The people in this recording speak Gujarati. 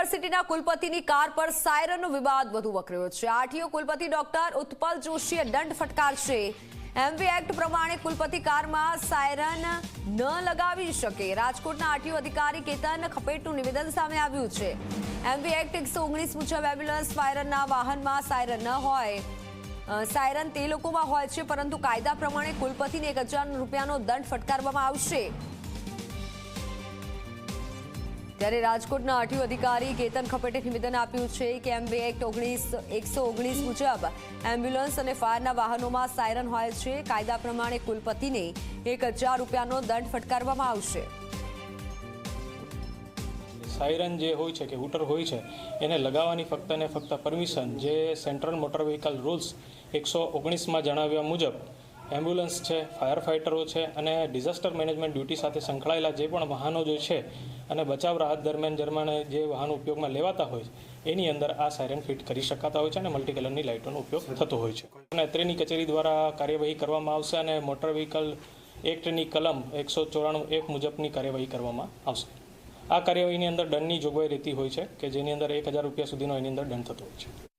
યુનિવર્સિટીના કુલપતિની કાર પર સાયરનનો વિવાદ વધુ વકર્યો છે. આઠીઓ કુલપતિ ડોક્ટર ઉત્પલ જોશીએ દંડ ફટકારશે. એમવી એક્ટ પ્રમાણે કુલપતિ કારમાં સાયરન ન લગાવી શકે. રાજકોટના આઠીઓ અધિકારી કેતન ખપેટનું નિવેદન સામે આવ્યું છે. એમવી એક્ટ એકસો ઓગણીસ મુજબ એમ્બ્યુલન્સ ફાયરના વાહનમાં સાયરન ન હોય. સાયરન તે લોકોમાં હોય છે, પરંતુ કાયદા પ્રમાણે કુલપતિને એક હજાર રૂપિયાનો દંડ ફટકારવામાં આવશે. ત્યારે રાજકોટના આરટીઓ અધિકારી કેતન ખપેટે નિવેદન આપ્યું છે કે એમવી એક્ટ ઓગણીસ, એકસો ઓગણીસ મુજબ એમ્બ્યુલન્સ અને ફાયરના વાહનોમાં સાયરન હોય છે. કાયદા પ્રમાણે કુલપતિને એક હજાર રૂપિયાનો દંડ ફટકારવામાં આવશે. સાયરન જે હોય છે કે હૂટર હોય છે, એને લગાવવાની ફક્ત ને ફક્ત પરમિશન જે સેન્ટ્રલ મોટર વ્હીકલ રૂલ્સ એકસો ઓગણીસમાં જણાવ્યા મુજબ એમ્બ્યુલન્સ છે ફાયર ફાઇટરો છે અને ડિઝાસ્ટર મેનેજમેન્ટ ડ્યુટી સાથે સંકળાયેલા જે પણ વાહનો જે છે અને બચાવ રાહત દરમિયાન જર્માને જે વાહનો ઉપયોગમાં લેવાતા હોય છે, એની અંદર આ સાયરન ફિટ કરી શકાતા હોય છે અને મલ્ટી કલરની લાઇટોનો ઉપયોગ થતો હોય છે. અને અત્રેની કચેરી દ્વારા કાર્યવાહી કરવામાં આવશે અને મોટર વ્હીકલ એક્ટની કલમ એકસો ચોરાણું એક મુજબની કાર્યવાહી કરવામાં આવશે. આ કાર્યવાહીની અંદર દંડની જોગવાઈ રહેતી હોય છે કે જેની અંદર એક હજાર રૂપિયા સુધીનો એની અંદર દંડ થતો હોય છે.